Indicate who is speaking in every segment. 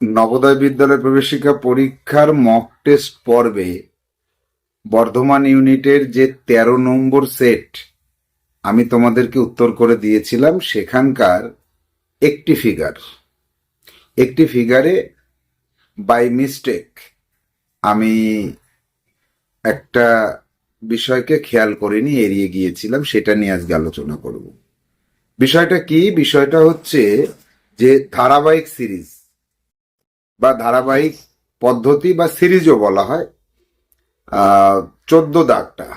Speaker 1: নবোদয় বিদ্যালয় প্রবেশিকা পরীক্ষার মক টেস্ট পর্বে বর্ধমান ইউনিটের যে তেরো নম্বর সেট আমি তোমাদেরকে উত্তর করে দিয়েছিলাম, সেখানকার একটি ফিগার একটি ফিগারে বাই মিস্টেক আমি একটা বিষয়কে খেয়াল করিনি এড়িয়ে গিয়েছিলাম, সেটা নিয়ে আজকে আলোচনা করব। বিষয়টা কি? বিষয়টা হচ্ছে যে ধারাবাহিক সিরিজ বা ধারাবাহিক পদ্ধতি বা সিরিজও বলা হয়। চোদ্দ দাগটা।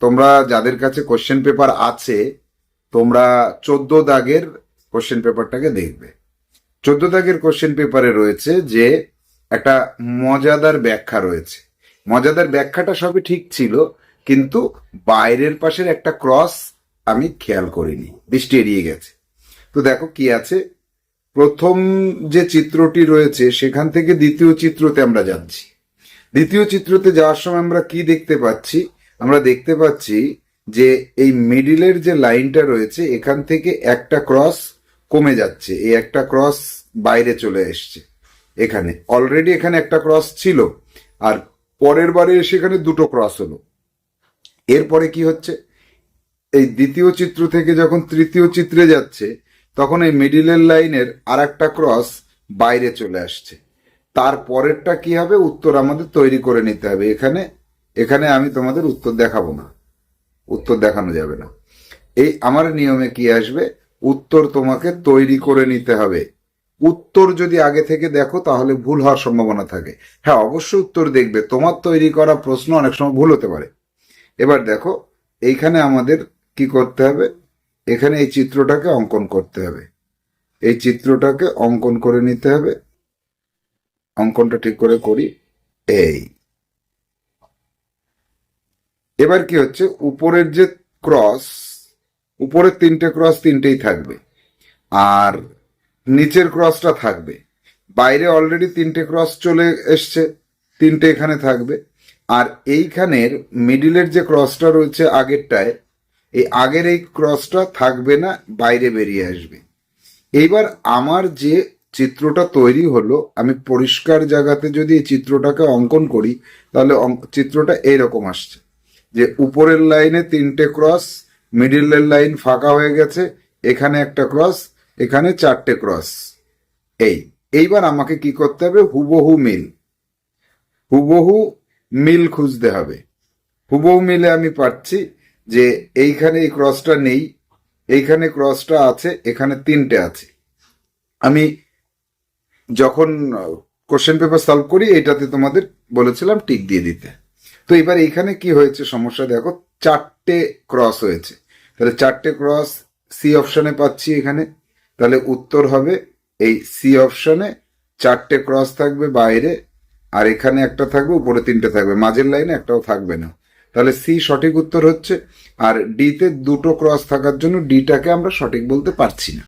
Speaker 1: তোমরা যাদের কাছে কোশ্চেন পেপার আছে, তোমরা চোদ্দ দাগের কোশ্চেন পেপারটাকে দেখবে। চোদ্দ দাগের কোশ্চেন পেপারে রয়েছে যে একটা মজাদার ব্যাখ্যা রয়েছে। মজাদার ব্যাখ্যাটা সবই ঠিক ছিল, কিন্তু বাইরের পাশের একটা ক্রস আমি খেয়াল করিনি। দৃষ্টি এড়িয়ে গেছে। তো দেখো কি আছে। প্রথম যে চিত্রটি রয়েছে, সেখান থেকে দ্বিতীয় চিত্রতে আমরা যাচ্ছি। দ্বিতীয় চিত্রতে যাওয়ার সময় আমরা কি দেখতে পাচ্ছি? আমরা দেখতে পাচ্ছি যে এই মিডিলের যে লাইনটা রয়েছে, এখান থেকে একটা ক্রস কমে যাচ্ছে। এই একটা ক্রস বাইরে চলে এসছে এখানে। অলরেডি এখানে একটা ক্রস ছিল আর পরের বারে এসে এখানে দুটো ক্রস হলো। এরপরে কি হচ্ছে? এই দ্বিতীয় চিত্র থেকে যখন তৃতীয় চিত্রে যাচ্ছে তখন এই মিডিলের লাইনের আর একটা ক্রস বাইরে চলে আসছে। তার পরেরটা কি হবে? উত্তর আমাদের তৈরি করে নিতে হবে। এখানে এখানে আমি তোমাদের উত্তর দেখাবো না। উত্তর দেখানো যাবে না। এই আমার নিয়মে কি আসবে? উত্তর তোমাকে তৈরি করে নিতে হবে। উত্তর যদি আগে থেকে দেখো, তাহলে ভুল হওয়ার সম্ভাবনা থাকে। হ্যাঁ অবশ্যই উত্তর দেখবে। তোমার তৈরি করা প্রশ্ন অনেক সময় ভুল হতে পারে। এবার দেখো, এইখানে আমাদের কি করতে হবে? এখানে এই চিত্রটাকে অঙ্কন করতে হবে। এই চিত্রটাকে অঙ্কন করে নিতে হবে। অঙ্কনটা ঠিক করে করি। এই। এবার কি হচ্ছে? উপরের যে ক্রস, উপরের তিনটে ক্রস তিনটেই থাকবে। আর নিচের ক্রসটা থাকবে। বাইরে অলরেডি তিনটে ক্রস চলে এসছে, তিনটে এখানে থাকবে। আর এইখানের মিডিলের যে ক্রসটা রয়েছে আগেরটায় এই আগের এই ক্রসটা থাকবে না, বাইরে বেরিয়ে আসবে। এইবার আমার যে চিত্রটা তৈরি হলো, আমি পরিষ্কার জায়গাতে যদি এই চিত্রটাকে অঙ্কন করি, তাহলে চিত্রটা এইরকম আসছে। যে উপরের লাইনে তিনটে ক্রস মিডিলের লাইন ফাঁকা হয়ে গেছে, এখানে একটা ক্রস এখানে চারটে ক্রস এই, এইবার আমাকে কি করতে হবে? হুবহু মিল। হুবহু মিল খুঁজতে হবে। হুবহু মিলে আমি পাচ্ছি যে এইখানে এই ক্রসটা নেই, এইখানে ক্রসটা আছে, এখানে তিনটে আছে। আমি যখন কোশ্চেন পেপার সলভ করি এটাতে তোমাদের বলেছিলাম টিক দিয়ে দিতে। তো এবার এখানে কি হয়েছে সমস্যা দেখো, চারটে ক্রস হয়েছে। তাহলে চারটে ক্রস সি অপশনে পাচ্ছি এখানে। তাহলে উত্তর হবে এই সি অপশনে চারটে ক্রস থাকবে বাইরে, আর এখানে একটা থাকবে, উপরে তিনটে থাকবে। মাঝের লাইনে একটাও থাকবে না। তাহলে সি সঠিক উত্তর হচ্ছে, আর ডিতে দুটো ক্রস থাকার জন্য ডিটাকে আমরা সঠিক বলতে পারছি না।